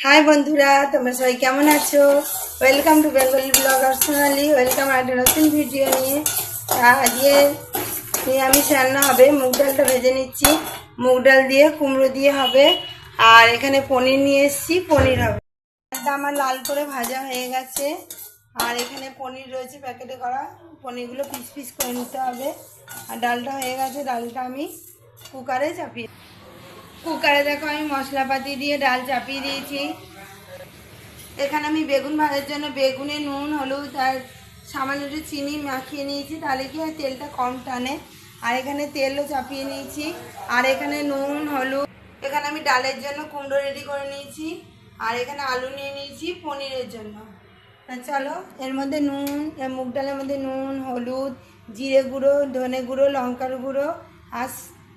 High বন্ধুরা, তোমরা সবাই কেমন আছো? Welcome to Bengali blogger Sonali welcome একটা নতুন ভিডিও নিয়ে। আজকে নিরামিষ রান্না হবে, মুগ ডালটা ভেজে নিচ্ছি। মুগ ডাল দিয়ে কুমড়ো দিয়ে হবে। আর এখানে পনির নিয়ে এসেছি, পনির হবে। ডালটা আমার লাল করে ভাজা হয়ে গেছে। আর এখানে পনির রয়েছে প্যাকেটে করা। পনিরগুলো পিস পিস করে নিতে হবে। আর ডালটা হয়ে গেছে, ডালটা আমি কুকারে চাপিয়ে কুকারে দেখো আমি মশলাপাতি দিয়ে ডাল চাপিয়ে দিয়েছি। এখানে আমি বেগুন ভাজার জন্য বেগুনে নুন, হলুদ আর সামান্য একটু চিনি মাখিয়ে নিয়েছি। তাহলে কি হয়, তেলটা কম টানে। আর এখানে তেলও চাপিয়ে নিয়েছি। আর এখানে নুন, হলুদ, এখানে আমি ডালের জন্য কুমড়ো রেডি করে নিয়েছি। আর এখানে আলু নিয়ে নিয়েছি পনিরের জন্য। চলো, এর মধ্যে নুন মুগ ডালের মধ্যে নুন, হলুদ, জিরে গুঁড়ো, ধনে গুঁড়ো, লঙ্কার গুঁড়ো আর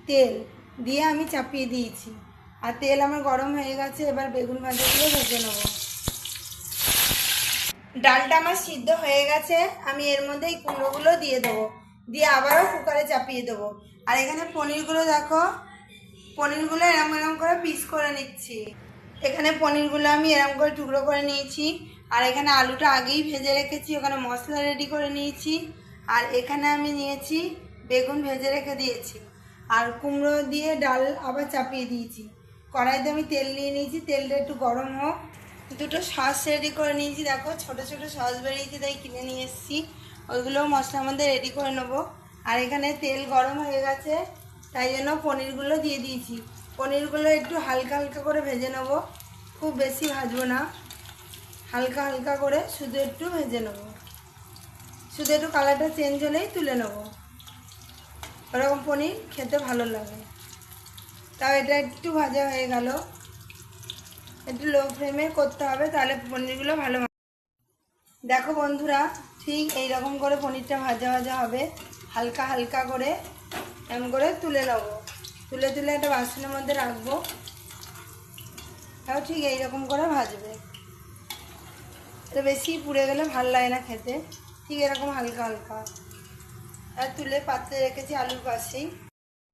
তেল। দিয়ে আমি চাপিয়ে দিয়েছি। আর তেল আমার গরম হয়ে গেছে, এবার বেগুন ভাজাগুলো ভেজে নেব। ডালটা আমার সিদ্ধ হয়ে গেছে, আমি এর মধ্যে এই কুমড়োগুলো দিয়ে দেবো। দিয়ে আবারও কুকারে চাপিয়ে দেবো। আর এখানে পনিরগুলো দেখো, পনিরগুলো এরম এরম করে পিস করে নিচ্ছি। এখানে পনিরগুলো আমি এরম করে টুকরো করে নিয়েছি। আর এখানে আলুটা আগেই ভেজে রেখেছি, ওখানে মশলা রেডি করে নিয়েছি। আর এখানে আমি নিয়েছি বেগুন ভেজে রেখে দিয়েছি। আর কুমড়ো দিয়ে ডাল আবার চাপিয়ে দিয়েছি। কড়াইতে আমি তেল নিয়ে নিয়েছি, তেলটা একটু গরম হোক। দুটো সস রেডি করে নিয়েছি, দেখো, ছোট ছোট সস বেরিয়েছে, তাই কিনে নিয়ে এসেছি। ওইগুলো মশলার মধ্যে রেডি করে নেব। আর এখানে তেল গরম হয়ে গেছে, তাই জন্য পনিরগুলো দিয়ে দিয়েছি। পনিরগুলো একটু হালকা হালকা করে ভেজে নেব। খুব বেশি ভাজবো না। হালকা হালকা করে শুধু একটু ভেজে নেব। শুধু একটু কালারটা চেঞ্জ হলেই তুলে নেব। ওরকম পনির খেতে ভালো লাগে। তাও এটা একটু ভাজা হয়ে গেল। একটু লো ফ্লেমে করতে হবে, তাহলে পনিরগুলো ভালো দেখো বন্ধুরা, ঠিক এই রকম করে পনিরটা ভাজা ভাজা হবে। হালকা হালকা করে এমন করে তুলে নেব। তুলে তুলে একটা বাসনের মধ্যে রাখব। তাও ঠিক এইরকম করে ভাজবে। এটা বেশি পুড়ে গেলে ভালো লাগে না খেতে। ঠিক এরকম হালকা হালকা। তুলে পাত্রে রেখেছি আলুর পাশেই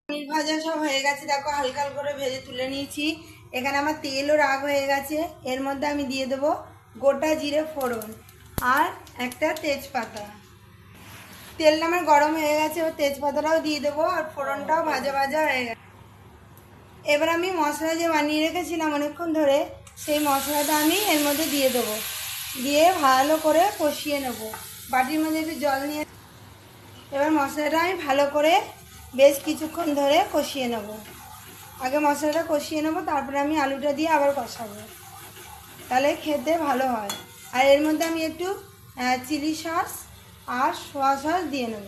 পনির ভাজা সব হয়ে গেছে, দেখো হালকা করে ভেজে তুলে নিয়েছি। এখানে আমার তেলও রাগ হয়ে গেছে, এর মধ্যে আমি দিয়ে দেবো গোটা জিরে ফোড়ন আর একটা তেজপাতা। তেলটা আমার গরম হয়ে গেছে, ও তেজপাতাটাও দিয়ে দেবো আর ফোড়নটাও ভাজা ভাজা হয়ে গেছে। এবার আমি মশলা যে বানিয়ে রেখেছিলাম অনেকক্ষণ ধরে, সেই মশলাটা আমি এর মধ্যে দিয়ে দেবো। দিয়ে ভালো করে কষিয়ে নেব। বাটির মধ্যে একটু জল নিয়ে এবার মশলাটা আমি ভালো করে বেশ কিছুক্ষণ ধরে কষিয়ে নেব। আগে মশলাটা কষিয়ে নেব, তারপরে আমি আলুটা দিয়ে আবার কষাবো। তাহলে খেতে ভালো হয়। আর এর মধ্যে আমি একটু চিলি সস আর সোয়া সস দিয়ে নেব।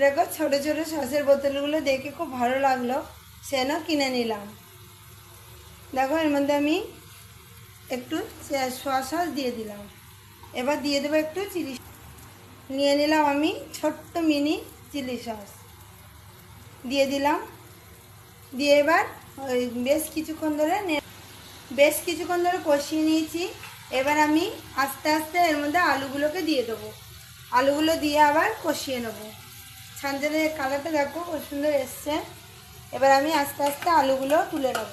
দেখো ছোটো ছোটো সসের বোতলগুলো দেখে খুব ভালো লাগল সেজন্য কিনে নিলাম। দেখো এর মধ্যে আমি একটু সোয়া সস দিয়ে দিলাম। এবার দিয়ে দেবো একটু চিলি নিয়ে নিলাম আমি ছোট্ট মিনি চিলি সস। দিয়ে দিলাম। দিয়ে এবার ওই বেশ কিছুক্ষণ ধরে বেশ কিছুক্ষণ ধরে কষিয়ে নিয়েছি। এবার আমি আস্তে আস্তে এর মধ্যে আলুগুলোকে দিয়ে দেবো। আলুগুলো দিয়ে আবার কষিয়ে নেব। ছাঞ্চানের কালারটা দেখো খুব সুন্দর এসছে। এবার আমি আস্তে আস্তে আলুগুলো তুলে নেব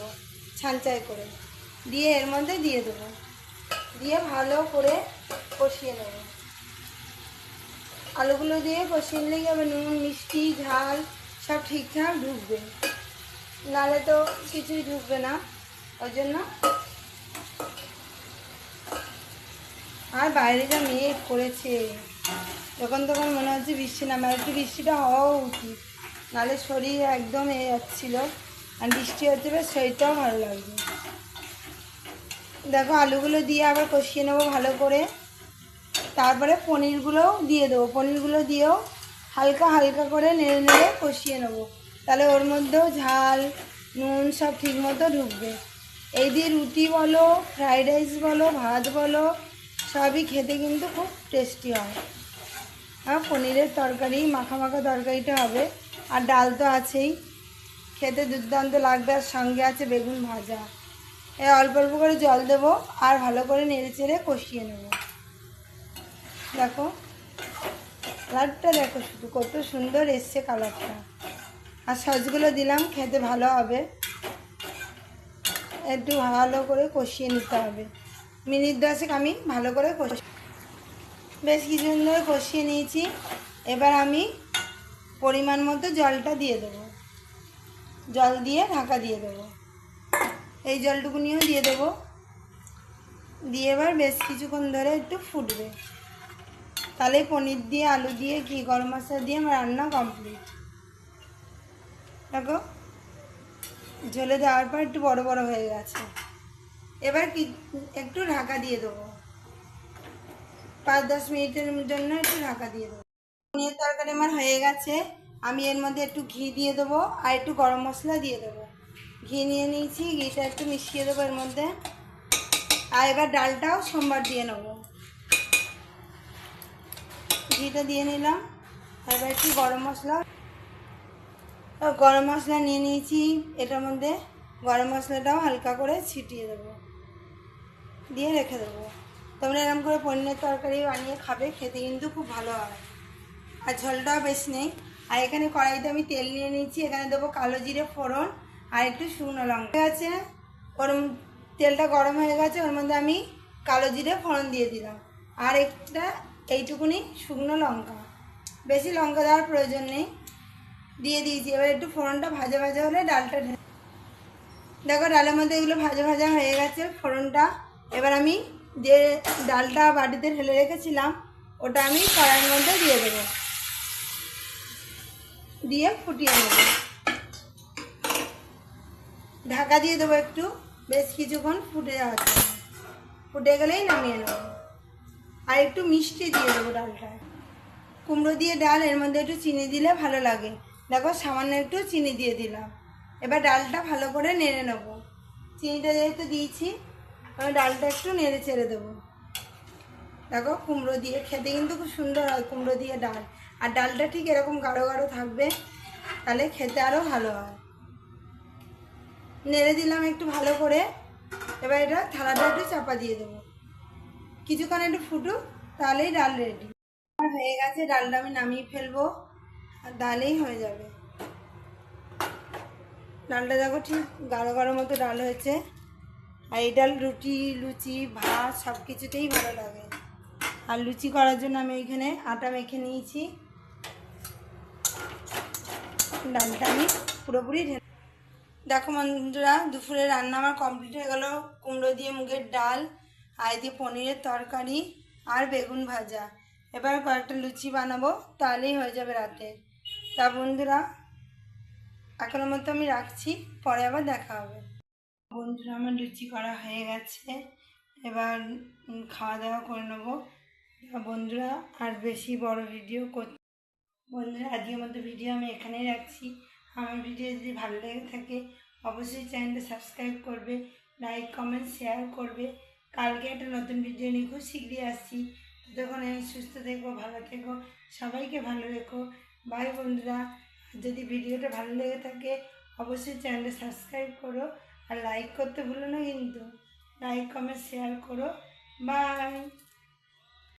ছাঞ্চাই করে। দিয়ে এর মধ্যে দিয়ে দেবো। দিয়ে ভালো করে কষিয়ে নেব। আলুগুলো দিয়ে কষিয়ে নিলে হবে নুন, মিষ্টি, ঝাল, সব ঠিকঠাক ঢুকবে। নাহলে তো কিছুই ঢুকবে না, ওই জন্য আর বাইরে যা মেঘ করেছে, যখন তখন মনে হচ্ছে বৃষ্টি নামে আর একটু বৃষ্টিটা হওয়া উচিত। নাহলে শরীর একদম এ যাচ্ছিল, আর বৃষ্টি হচ্ছে বেশ, শরীরটাও ভালো লাগবে দেখো, আলুগুলো দিয়ে আবার কষিয়ে নেব ভালো করে। তারপরে পনিরগুলোও দিয়ে দেবো। পনিরগুলো দিয়েও হালকা হালকা করে নেড়ে নেড়ে কষিয়ে নেব। তাহলে ওর মধ্যেও ঝাল, নুন সব ঠিক মতো ঢুকবে। এই দিয়ে রুটি বলো, ফ্রাইড রাইস বলো, ভাত বলো, সবই খেতে কিন্তু খুব টেস্টি হয়। হ্যাঁ পনিরের তরকারি, মাখা মাখা তরকারিটা হবে। আর ডাল তো আছেই। খেতে দুর্দান্ত লাগবে। আর সঙ্গে আছে বেগুন ভাজা। এ অল্প অল্প করে জল দেবো। আর ভালো করে নেড়ে চেড়ে কষিয়ে নেব। দেখো। কালারটা দেখো শুধু, কত সুন্দর এসছে কালারটা। আর সসগুলো দিলাম, খেতে ভালো হবে। একটু ভালো করে কষিয়ে নিতে হবে। মিনিট দশেক আমি ভালো করে কষি বেশ কিছুক্ষণ ধরে কষিয়ে নিয়েছি। এবার আমি পরিমাণ মতো জলটা দিয়ে দেবো। জল দিয়ে ঢাকা দিয়ে দেবো। এই জলটুকুনিও দিয়ে দেবো। দিয়ে এবার বেশ কিছুক্ষণ ধরে একটু ফুটবে। তাহলে পনির দিয়ে, আলু দিয়ে, কি গরম মশলা দিয়ে আমার রান্না কমপ্লিট দেখো, ঝোলে দেওয়ার পর একটু বড় বড় হয়ে গেছে। এবার কি, একটু ঢাকা দিয়ে দেবো। পাঁচ দশ মিনিটের জন্য একটু ঢাকা দিয়ে দেবো। পনির তরকারি আমার হয়ে গেছে। আমি এর মধ্যে একটু ঘি দিয়ে দেবো আর একটু গরম মশলা দিয়ে দেবো। ঘি নিয়ে নিয়েছি, ঘিটা একটু মিশিয়ে দেবো এর মধ্যে। আর এবার ডালটাও সোমবার দিয়ে নেব। ঘিটা দিয়ে নিলাম। এবার একটু গরম মশলা। গরম মশলা নিয়ে নিয়েছি। এটার মধ্যে গরম মশলাটাও হালকা করে ছিটিয়ে দেবো। দিয়ে রেখে দেবো। তোমরা এরকম করে পনিরের তরকারি বানিয়ে খাবে, খেতে কিন্তু খুব ভালো হয়। আর ঝোলটাও বেশ নেই। আর এখানে কড়াইতে আমি তেল নিয়ে নিয়েছি। এখানে দেবো কালো জিরে ফোড়ন আর একটু শুকনো লঙ্কা। আছে? ওর তেলটা গরম হয়ে গেছে। ওর মধ্যে আমি কালো জিরে ফোড়ন দিয়ে দিলাম। আর একটা এইটুকুনি শুকনো লঙ্কা। বেশি লঙ্কা দেওয়ার প্রয়োজন নেই। দিয়ে দিয়েছি। এবার একটু ফোড়নটা ভাজা ভাজা হলে ডালটা দেখো ডালের মধ্যে এগুলো ভাজা ভাজা হয়ে গেছে ফোড়নটা। এবার আমি যে ডালটা বাটিতে ঢেলে রেখেছিলাম, ওটা আমি কড়াইয়ের মধ্যে দিয়ে দেবো। দিয়ে ফুটিয়ে নেব। ঢাকা দিয়ে দেবো একটু। বেশ কিছুক্ষণ ফুটে জন্য। ফুটে গেলেই নামিয়ে নেব। আর একটু মিষ্টি দিয়ে দেবো ডালটায় কুমড়ো দিয়ে ডাল, এর মধ্যে একটু চিনি দিলে ভালো লাগে। দেখো, সামান্য একটু চিনি দিয়ে দিলাম। এবার ডালটা ভালো করে নেড়ে নেব। চিনিটা যেহেতু দিয়েছি আমি ডালটা একটু নেড়ে চেড়ে দেবো। দেখো, কুমড়ো দিয়ে, খেতে কিন্তু খুব সুন্দর হয় কুমড়ো দিয়ে ডাল। আর ডালটা ঠিক এরকম গাঢ় গাঢ় থাকবে, তাহলে খেতে আরও ভালো হয়। নেড়ে দিলাম একটু ভালো করে। এবার এটা থালাটা একটু চাপা দিয়ে দেবো। কিছুক্ষণ একটু ফুটুক, তাহলেই ডাল রেডি আমার হয়ে গেছে, ডালটা আমি নামিয়ে ফেলব, আর ডালেই হয়ে যাবে। ডালটা দেখো ঠিক গাঢ় গাঢ় মতো ডাল হয়েছে। আর এই ডাল রুটি, লুচি, ভাত সব কিছুতেই ভালো লাগে। আর লুচি করার জন্য আমি ওইখানে আটা মেখে নিয়েছি। ডালটা আমি পুরোপুরি দেখো বন্ধুরা, দুপুরে রান্না আমার কমপ্লিট হয়ে গেল। কুমড়ো দিয়ে মুগের ডাল আর দিয়ে পনিরের তরকারি আর বেগুন ভাজা। এবার কয়েকটা লুচি বানাবো, তাহলেই হয়ে যাবে রাতে। তা বন্ধুরা এখনের মতো আমি রাখছি, পরে আবার দেখা হবে। বন্ধুরা, আমার লুচি করা হয়ে গেছে। এবার খাওয়া দাওয়া করে নেব। বন্ধুরা, আর বেশি বড় ভিডিও কর বন্ধুরা, আজকের মতো ভিডিও আমি এখানেই রাখছি। আমার ভিডিও যদি ভালো লেগে থাকে, অবশ্যই চ্যানেলটা সাবস্ক্রাইব করবে, লাইক, কমেন্ট, শেয়ার করবে। কালকে একটা নতুন ভিডিও নিয়ে খুব শীঘ্রই আসছি। তখন আমি সুস্থ থেকো, ভালো থেকো, সবাইকে ভালো রেখো। বাই বন্ধুরা। যদি ভিডিওটা ভালো লেগে থাকে, অবশ্যই চ্যানেলটা সাবস্ক্রাইব করো আর লাইক করতে ভুলো না কিন্তু। লাইক কমেন্ট শেয়ার করো। বাই